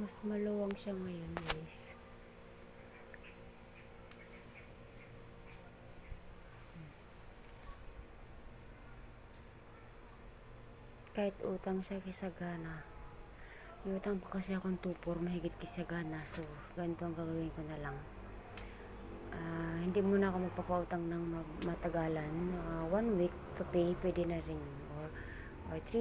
Maluwang siya ngayon, guys. Kahit utang siya kay Sagana. May utang pa kasi akong tupor mahigit kay Sagana. So, ganito ang gagawin ko na lang. Ah, hindi muna ako magpapautang ng ma- matagalan. Ah, one week to pay, pwede na rin. Or, or three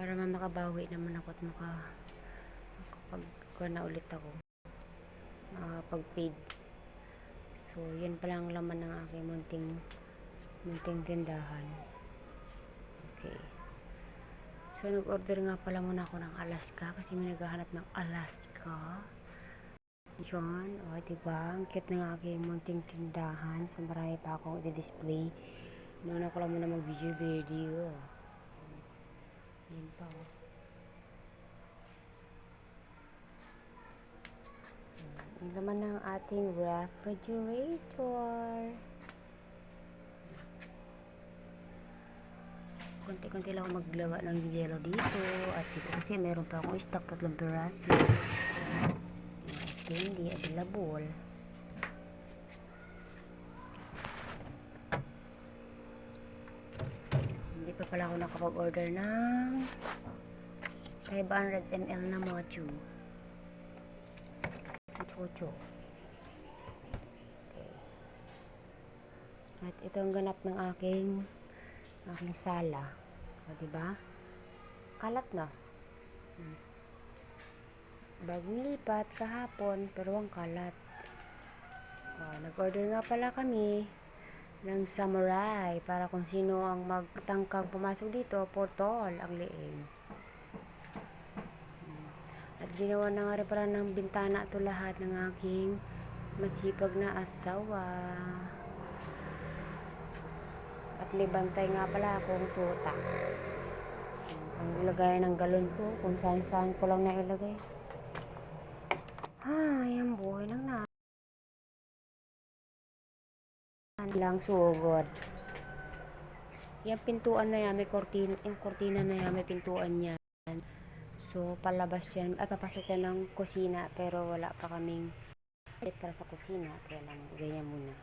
para ma makabawi naman ako at maka makapag na ulit ako. Ah, pag paid so yan pala ang laman ng aking munting munting tindahan. Okay. So nag order nga pala muna ako ng Alaska kasi may naghahanap ng Alaska. Yun. O diba? Ang cute ng aking munting tindahan. So marami pa akong i-display. Noon ako lang muna mag video video. Yan pa oh. Ang laman ng ating refrigerator. Konti-konti lang ako maglawa ng yellow dito. At dito kasi meron pa akong stock tatlong piraso. Yes, candy available. Pa pala ako nakapag-order ng 500 ml na mochu. Okay. At ito ang ganap ng aking aking sala. O, diba? Kalat na. Hmm. Bagong lipat kahapon, pero ang kalat. O, nag-order nga pala kami ng samurai para kung sino ang magtangkang pumasok dito, portol ang liing. At ginawa na nga rin pala ng bintana to lahat ng aking masipag na asawa. At may bantay nga pala akong tuta. Ang ilagay ng galon ko, kung saan saan ko lang nailagay. Ay, ang buhay ng na lang sugod. Yung pintuan na yan, may kortina, yung kortina na yan, may pintuan yan. So, palabas yan, ay papasok yan ng kusina, pero wala pa kaming eh, para sa kusina. Kaya lang, ganyan muna.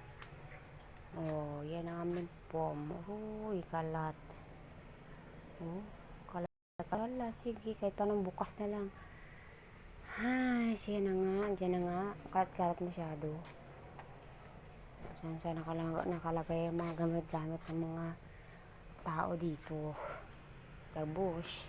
Oh, yan ang aming pom. Uy, kalat. Oh, kalat. Kalat, sige, kahit paano bukas na lang. Ay, siya na nga, dyan na nga. Kalat-kalat masyado. Saan sa nakalagay, nakalagay ang mga gamit-gamit ng mga tao dito. Labos.